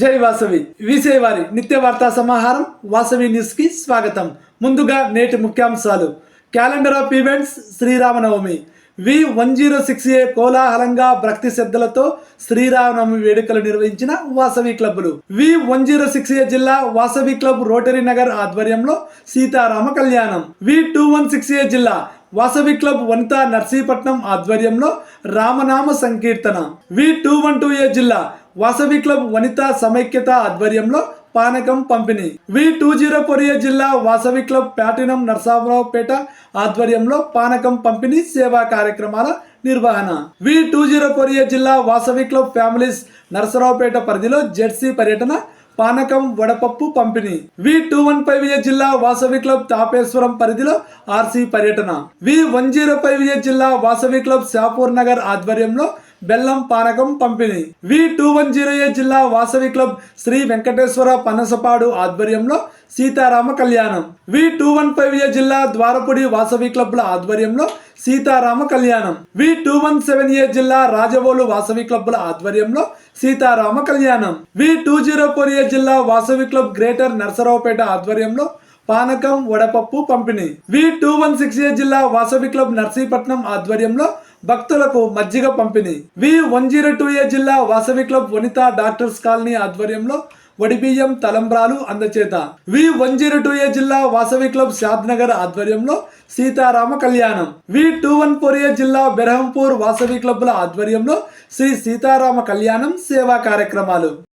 జై వాసవి. విసేవారి నిత్య వార్తా సమాహారం వాసవి న్యూస్కి స్వాగతం. ముందుగా నేటి ముఖ్యాంశాలు. Calendar of events Sriramanavami. V one zero six A కోలాహలంగా భక్తి శ్రద్ధలతో శ్రీరామనవమి వేడుకలు నిర్వహించిన వాసవి క్లబ్బులు. V one zero six A జిల్లా వాసవి క్లబ్ రోటరీ నగర్ ఆధ్వర్యంలో సీతారామ కళ్యాణం. V two one six A జిల్లా వాసవి క్లబ్ వనిత నర్సీపట్నం ఆధ్వర్యంలో రామనామ సంకీర్తన. V two one two A జిల్లా వాసవి క్లబ్ వనిత సమైక్యత ఆధ్వర్యంలో పానకం పంపిణీ. V two zero four A జిల్లా వాసవి క్లబ్ ప్లాటినం నరసారావుపేట ఆధ్వర్యంలో పానకం పంపిణీ సేవా కార్యక్రమాల నిర్వహణ. V two zero four A జిల్లా వాసవి క్లబ్ ఫ్యామిలీస్ నరసరావుపేట పరిధిలో జెర్సీ పర్యటన పానకం వడపప్పు పంపిణీ. V two one five A జిల్లా వాసవి క్లబ్ తాపేశ్వరం పరిధిలో ఆర్సీ పర్యటన. V one zero five A జిల్లా వాసవి క్లబ్ షాపూర్ నగర్ ఆధ్వర్యంలో బెల్లం పానకం పంపిణీ. V two one zero A జిల్లా వాసవి క్లబ్ శ్రీ వెంకటేశ్వర పనసపాడు ఆధ్వర్యంలో సీతారామ కళ్యాణం. V two one five A జిల్లా ద్వారపుడి వాసవి క్లబ్ల ఆధ్వర్యంలో సీతారామ కళ్యాణం. V two one seven A జిల్లా రాజవోలు వాసవి క్లబ్ల ఆధ్వర్యంలో సీతారామ కళ్యాణం. V two zero four A జిల్లా వాసవి క్లబ్ గ్రేటర్ నర్సరావుపేట ఆధ్వర్యంలో పానకం వడపప్పు పంపిణీ. V two one six A జిల్లా వాసవి క్లబ్ నర్సీపట్నం ఆధ్వర్యంలో భక్తులకు మజ్జిగ పంపిణీ. V one zero two A జిల్లా Vasavi club Vanitha doctors colony ఆధ్వర్యంలో వడిబియ్యం తలంబ్రాలు అందచేత. V one zero two A జిల్లా వాసవి క్లబ్ షాద్నగర్ ఆధ్వర్యంలో సీతారామ కళ్యాణం. V two one four A జిల్లా బెరహంపూర్ వాసవి క్లబ్ల ఆధ్వర్యంలో శ్రీ సీతారామ కళ్యాణం సేవా కార్యక్రమాలు.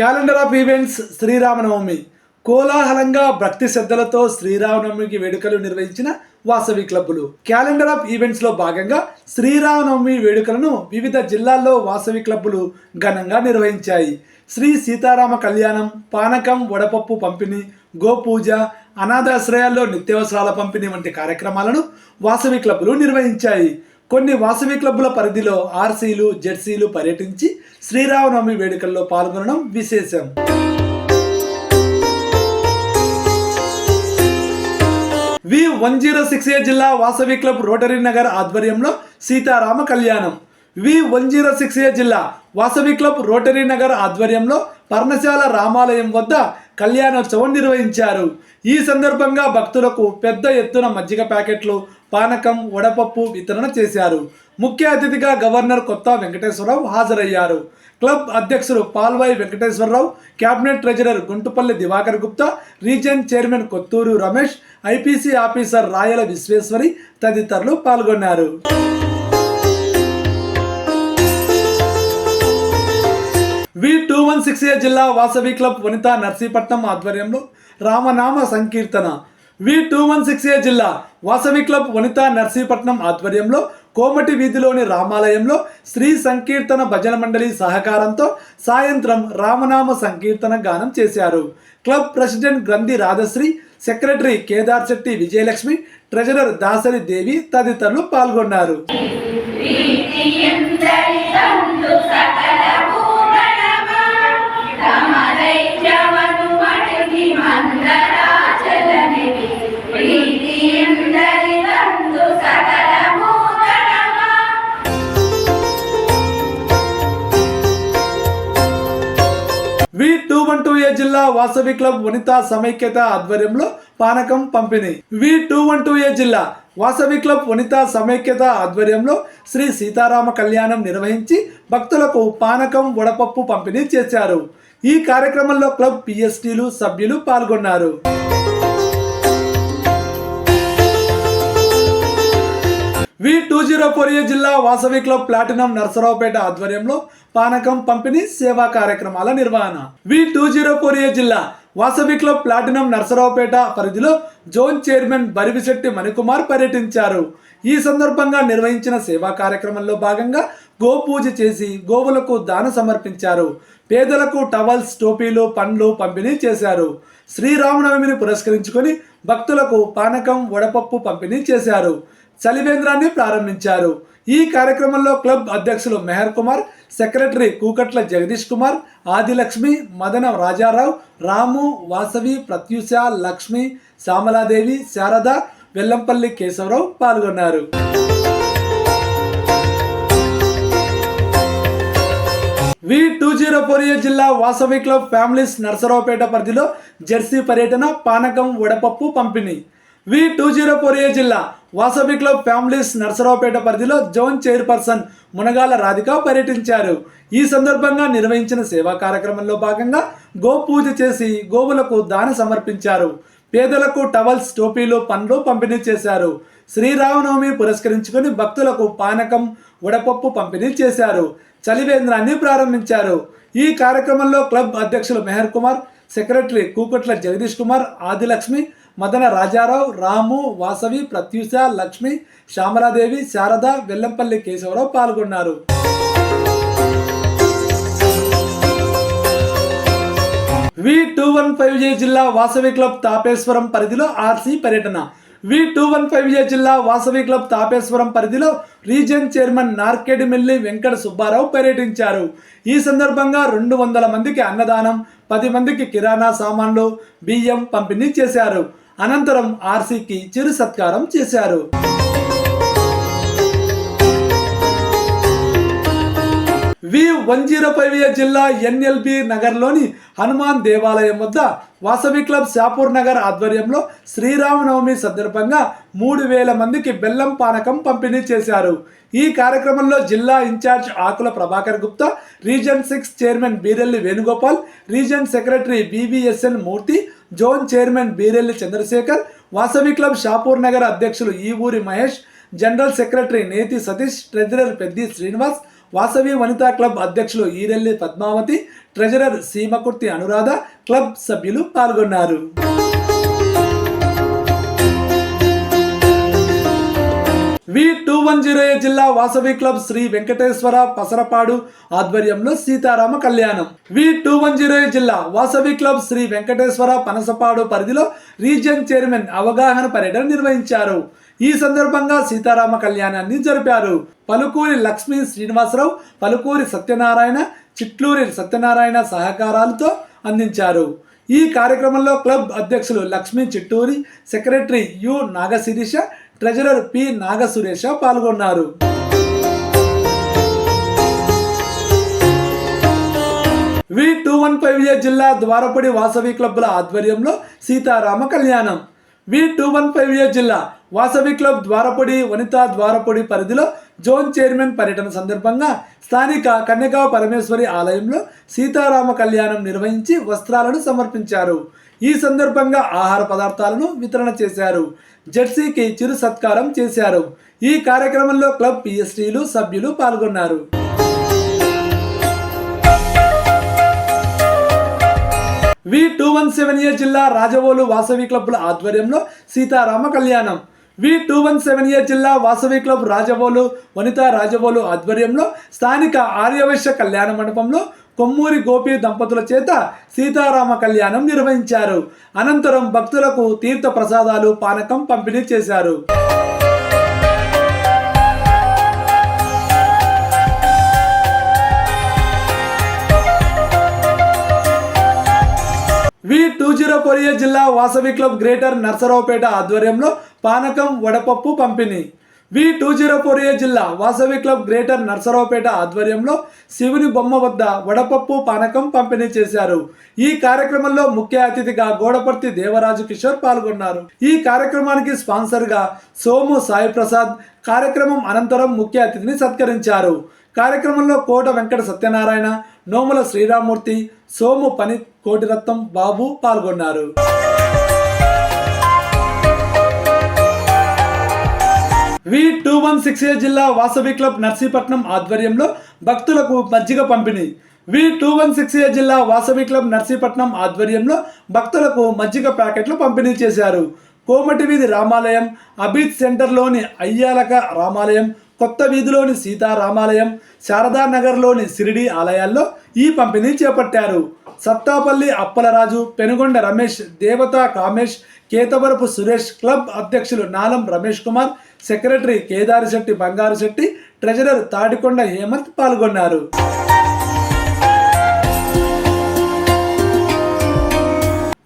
Calendar of events Sriramanavami. కోలాహలంగా భక్తి శ్రద్ధలతో శ్రీరామనవమికి వేడుకలు నిర్వహించిన వాసవి క్లబ్బులు. క్యాలెండర్ ఆఫ్ ఈవెంట్స్లో భాగంగా శ్రీరామనవమి వేడుకలను వివిధ జిల్లాల్లో వాసవి క్లబ్బులు ఘనంగా నిర్వహించాయి. శ్రీ సీతారామ కళ్యాణం పానకం వడపప్పు పంపిణీ గోపూజ అనాథాశ్రయాల్లో నిత్యావసరాల పంపిణీ వంటి కార్యక్రమాలను వాసవి క్లబ్బులు నిర్వహించాయి. కొన్ని వాసవి క్లబ్బుల పరిధిలో ఆర్సీలు జెర్సీలు పర్యటించి శ్రీరామనవమి వేడుకల్లో పాల్గొనడం విశేషం. V one zero six A జిల్లా వాసవి క్లబ్ రోటరీ నగర్ ఆధ్వర్యంలో సీతారామ కళ్యాణం. V one zero six A జిల్లా వాసవి క్లబ్ రోటరీ నగర్ ఆధ్వర్యంలో పర్ణశాల రామాలయం వద్ద కళ్యాణోత్సవం నిర్వహించారు. ఈ సందర్భంగా భక్తులకు పెద్ద ఎత్తున మజ్జిగ ప్యాకెట్లు పానకం వడపప్పు వితరణ చేశారు. ముఖ్య అతిథిగా గవర్నర్ కొత్త వెంకటేశ్వరరావు హాజరయ్యారు. క్లబ్ అధ్యక్షుడు Palvai Venkateswararao cabinet treasurer Guntupalli Diwakar Gupta region chairman Kothuru Ramesh IPC officer Rayala Visweswari తదితరులు పాల్గొన్నారు. టూ జిల్లా వాసవి క్లబ్ వనిత నర్సీపట్నం ఆధ్వర్యంలో రామనామ సంకీర్తన. V two one six A జిల్లా వాసవి క్లబ్ వనిత నర్సీపట్నం ఆధ్వర్యంలో కోమటి వీధిలోని రామాలయంలో శ్రీ సంకీర్తన భజన మండలి సహకారంతో సాయంత్రం రామనామ సంకీర్తన గానం చేశారు. Club president Granthi Radhasri secretary Kedar Setty Vijayalakshmi treasurer Dasari Devi తదితరులు పాల్గొన్నారు. టూ ఏ జిల్లా వాసవి క్లబ్ వనితా సమైక్యత ఆధ్వర్యంలో పానకం పంపిణీ. V two one two A జిల్లా వాసవి క్లబ్ వనితా సమైక్యత ఆధ్వర్యంలో శ్రీ సీతారామ కళ్యాణం నిర్వహించి భక్తులకు పానకం వడపప్పు పంపిణీ చేశారు. ఈ కార్యక్రమంలో క్లబ్ పిఎస్టీలు సభ్యులు పాల్గొన్నారు. V two zero four A జిల్లా వాసవి క్లబ్ ప్లాటినం నర్సరావుపేట ఆధ్వర్యంలో పానకం పంపిణీ సేవా కార్యక్రమాల నిర్వహణ. V two zero four A జిల్లా వాసవి క్లబ్ ప్లాటినం నర్సరావుపేట పరిధిలో జోన్ చైర్మన్ బరివిశెట్టి మణికుమార్ పర్యటించారు. ఈ సందర్భంగా నిర్వహించిన సేవా కార్యక్రమంలో భాగంగా గోపూజ చేసి గోవులకు దాన సమర్పించారు. పేదలకు టవల్స్ టోపీలు పండ్లు పంపిణీ చేశారు. శ్రీరామనవమిని పురస్కరించుకొని భక్తులకు పానకం వడపప్పు పంపిణీ చేశారు. చలివేంద్రాన్ని ప్రారంభించారు. ఈ కార్యక్రమంలో క్లబ్ అధ్యక్షులు మెహర్ కుమార్ సెక్రటరీ కూకట్ల జగదీష్ కుమార్ ఆదిలక్ష్మి మదన రాజారావు రాము వాసవి ప్రత్యూష లక్ష్మి శ్యామలాదేవి శారద వెల్లంపల్లి కేశవరావు పాల్గొన్నారు. V two zero four A జిల్లా వాసవి క్లబ్ ఫ్యామిలీస్ నర్సరావుపేట పరిధిలో జెర్సీ పర్యటన పానకం వడపప్పు పంపిణీ. V two zero four A జిల్లా వాసవి క్లబ్ ఫ్యామిలీస్ నర్సరావుపేట పరిధిలో జోన్ చైర్పర్సన్ మునగాల రాధిక పర్యటించారు. ఈ సందర్భంగా నిర్వహించిన సేవా కార్యక్రమంలో భాగంగా గో పూజ చేసి గోవులకు దాన సమర్పించారు. పేదలకు టవల్స్ టోపీలు పండ్లు పంపిణీ చేశారు. శ్రీరామనవమి పురస్కరించుకొని భక్తులకు పానకం వడపప్పు పంపిణీ చేశారు. చలివేంద్రాన్ని ప్రారంభించారు. ఈ కార్యక్రమంలో క్లబ్ అధ్యక్షులు మెహర్ కుమార్ సెక్రటరీ కూకట్ల జగదీష్ కుమార్ ఆదిలక్ష్మి మదన రాజారావు రాము వాసవి ప్రత్యూష లక్ష్మి శ్యామలాదేవి శారద వెల్లంపల్లి కేశవరావు పాల్గొన్నారు. V two one five J జిల్లా వాసవి క్లబ్ తాపేశ్వరం పరిధిలో ఆర్సీ పర్యటన. V two one five J జిల్లా వాసవి క్లబ్ తాపేశ్వరం పరిధిలో రీజియన్ చైర్మన్ నార్కెడిమిల్లి వెంకట సుబ్బారావు పర్యటించారు. ఈ సందర్భంగా రెండు వందల మందికి అన్నదానం పది మందికి కిరాణా సామాన్లు బియ్యం పంపిణీ చేశారు. అనంతరం ఆర్సీకి చిరు సత్కారం చేశారు. వి వన్ జీరో ఫైవ్ జిల్లా ఎన్ఎల్బి నగర్లోని హనుమాన్ దేవాలయం వద్ద వాసవి క్లబ్ షాపూర్ నగర్ ఆధ్వర్యంలో శ్రీరామనవమి సందర్భంగా మూడు వేల మందికి బెల్లం పానకం పంపిణీ చేశారు. ఈ కార్యక్రమంలో జిల్లా incharge Akula Prabhakar Gupta region six chairman Beerelli Venugopal region secretary BVSN Murthy zone chairman Beerelli Chandrasekhar Vasavi club Shapur Nagar అధ్యక్షులు ఈ ఊరి Mahesh general secretary Neti Satish treasurer Peddi Srinivas Vasavi Vanitha club అధ్యక్షులు Eerelli Padmavathi treasurer Seemakurthi Anuradha club సభ్యులు పాల్గొన్నారు. V two one zero A జిల్లా Vasavi club Sri Venkateswara Pasarapadu ఆధ్వర్యంలో సీతారామ కళ్యాణం. V two one zero A జిల్లా వాసవి క్లబ్ శ్రీ వెంకటేశ్వర పనసపాడు పరిధిలో రీజియన్ చైర్మన్ అవగాహన పర్యటన నిర్వహించారు. ఈ సందర్భంగా సీతారామ కళ్యాణాన్ని జరిపారు. పలుకూరి లక్ష్మీ శ్రీనివాసరావు పలుకూరి సత్యనారాయణ చిట్లూరి సత్యనారాయణ సహకారాలతో అందించారు. ఈ కార్యక్రమంలో క్లబ్ అధ్యక్షులు Lakshmi Chitturi secretary U Nagasirisha treasurer P Nagasuresha పాల్గొన్నారు. V two one five A జిల్లా ద్వారపడి వాసవి క్లబ్ల ఆధ్వర్యంలో సీతారామ కళ్యాణం. V two one five A జిల్లా వాసవి క్లబ్ ద్వారపడి వనితా ద్వారపూడి పరిధిలో జోన్ చైర్మన్ పర్యటన సందర్భంగా స్థానిక కన్యకా పరమేశ్వరి ఆలయంలో సీతారామ కళ్యాణం నిర్వహించి వస్త్రాలను సమర్పించారు. ఈ సందర్భంగా ఆహార పదార్థాలను వితరణ చేశారు. జెర్సీకి చిరు సత్కారం చేశారు. ఈ కార్యక్రమంలో క్లబ్ పిఎస్టీలు సభ్యులు పాల్గొన్నారు. V two one seven A జిల్లా రాజవోలు వాసవి క్లబ్ల ఆధ్వర్యంలో సీతారామ కళ్యాణం. V two one seven A జిల్లా వాసవి క్లబ్ రాజవోలు వనితా రాజవోలు ఆధ్వర్యంలో స్థానిక ఆర్యవైశ్య కళ్యాణ మండపంలో కొమ్మూరి గోపి దంపతుల చేత సీతారామ కళ్యాణం నిర్వహించారు. అనంతరం భక్తులకు తీర్థ ప్రసాదాలు పానకం పంపిణీ చేశారు. వి టూ జీరో కొరియా జిల్లా వాసవి క్లబ్ గ్రేటర్ నర్సరావుపేట ఆధ్వర్యంలో పానకం వడపప్పు పంపిణీ. V two zero four A జిల్లా వాసవి క్లబ్ గ్రేటర్ నర్సరావుపేట ఆధ్వర్యంలో శివుని బొమ్మ వద్ద వడపప్పు పానకం పంపిణీ చేశారు. ఈ కార్యక్రమంలో ముఖ్య అతిథిగా గోడపర్తి దేవరాజు కిషోర్ పాల్గొన్నారు. ఈ కార్యక్రమానికి స్పాన్సర్గా సోము సాయి ప్రసాద్ కార్యక్రమం అనంతరం ముఖ్య అతిథిని సత్కరించారు. కార్యక్రమంలో కోట వెంకట సత్యనారాయణ నోముల శ్రీరామూర్తి సోము పని కోటిరత్నం బాబు పాల్గొన్నారు. ఖమ్మం సిక్స్ ఏ జిల్లా వాసవి క్లబ్ నర్సీపట్నం ఆధ్వర్యంలో భక్తులకు మజ్జిగ పంపిణీ. V two one six A జిల్లా వాసవి క్లబ్ నర్సీపట్నం ఆధ్వర్యంలో భక్తులకు మజ్జిగ ప్యాకెట్లు పంపిణీ చేశారు. కోమటి వీధి రామాలయం అబీద్ సెంటర్లోని అయ్యాలక రామాలయం కొత్త వీధిలోని సీతారామాలయం శారదానగర్లోని సిరిడి ఆలయాల్లో ఈ పంపిణీ చేపట్టారు. సత్తాపల్లి అప్పలరాజు పెనుగొండ రమేష్ దేవతా కామేష్ కేతవరపు సురేష్ క్లబ్ అధ్యక్షులు నాలం రమేష్ కుమార్ సెక్రటరీ కేదారిశెట్టి శెట్టి బంగారు శెట్టి ట్రెజరర్ తాడికొండ హేమంత్ పాల్గొన్నారు.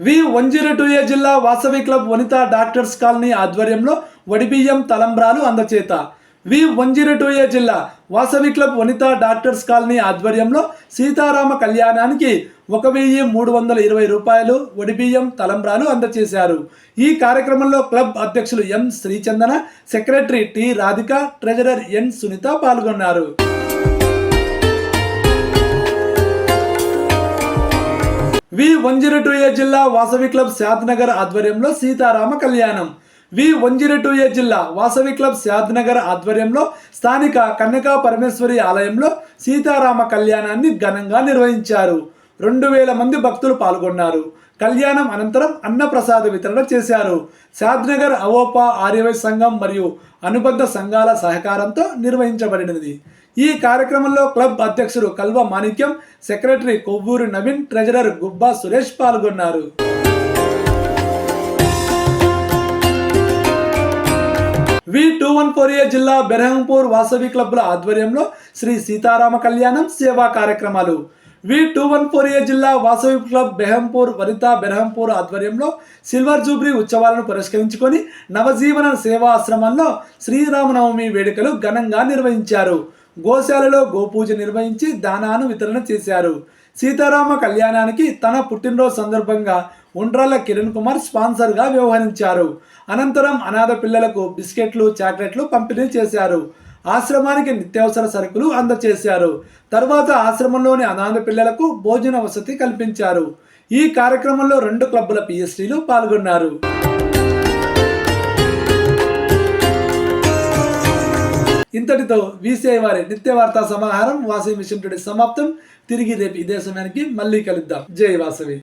V one zero two A జిల్లా Vasavi club Vanitha doctors colony ఆధ్వర్యంలో వడిబియ్యం తలంబ్రాలు అందచేత. V one zero two A జిల్లా Vasavi club Vanitha doctors colony ఆధ్వర్యంలో సీతారామ కళ్యాణానికి ఒక వెయ్యి మూడు వందల ఇరవై రూపాయలు వడిబియ్యం తలంబ్రాలు అందజేశారు ఈ కార్యక్రమంలో క్లబ్ అధ్యక్షులు M Srichandana secretary T Radhika treasurer N Sunitha పాల్గొన్నారు. V one zero two A జిల్లా వాసవి క్లబ్ శాద్నగర్ ఆధ్వర్యంలో సీతారామ కళ్యాణం V one zero two A జిల్లా వాసవి క్లబ్ శాద్నగర్ ఆధ్వర్యంలో స్థానిక కన్యకా పరమేశ్వరి ఆలయంలో సీతారామ కళ్యాణాన్ని ఘనంగా నిర్వహించారు. రెండు వేల మంది భక్తులు పాల్గొన్నారు. కళ్యాణం అనంతరం అన్నప్రసాద వితరణ చేశారు. శాద్నగర్ అవోపా ఆర్యవై సంఘం మరియు అనుబంధ సంఘాల సహకారంతో నిర్వహించబడినది. ఈ కార్యక్రమంలో క్లబ్ అధ్యక్షుడు కల్వ మాణిక్యం సెక్రటరీ కొవ్వూరు నవీన్ ట్రెజరర్ గుబ్బా సురేష్ పాల్గొన్నారు. V two one four A జిల్లా బెరహంపూర్ వాసవి క్లబ్ల ఆధ్వర్యంలో శ్రీ సీతారామ కళ్యాణం సేవా కార్యక్రమాలు. V two one four A జిల్లా వాసవి క్లబ్ బెహంపూర్ వనిత బెరహంపూర్ ఆధ్వర్యంలో సిల్వర్ జూబ్లీ ఉత్సవాలను పురస్కరించుకొని నవజీవన సేవా ఆశ్రమంలో శ్రీరామనవమి వేడుకలు ఘనంగా నిర్వహించారు. గోశాలలో గోపూజ నిర్వహించి దానాను వితరణ చేశారు. సీతారామ కళ్యాణానికి తన పుట్టినరోజు సందర్భంగా ఉండ్రాల కిరణ్ కుమార్ స్పాన్సర్గా వ్యవహరించారు. అనంతరం అనాథ పిల్లలకు బిస్కెట్లు చాక్లెట్లు పంపిణీ చేశారు. ఆశ్రమానికి నిత్యావసర సరుకులు అందచేశారు. తర్వాత ఆశ్రమంలోని అనాథ పిల్లలకు భోజన వసతి కల్పించారు. ఈ కార్యక్రమంలో రెండు క్లబ్బుల పిఎస్టీలు పాల్గొన్నారు. ఇంతటితో వీసీఐ వారి నిత్య వార్తా సమాహారం వాసవి మిషన్ టుడే సమాప్తం. తిరిగి రేపు ఇదే సమయానికి మళ్ళీ కలుద్దాం. జై వాసవి.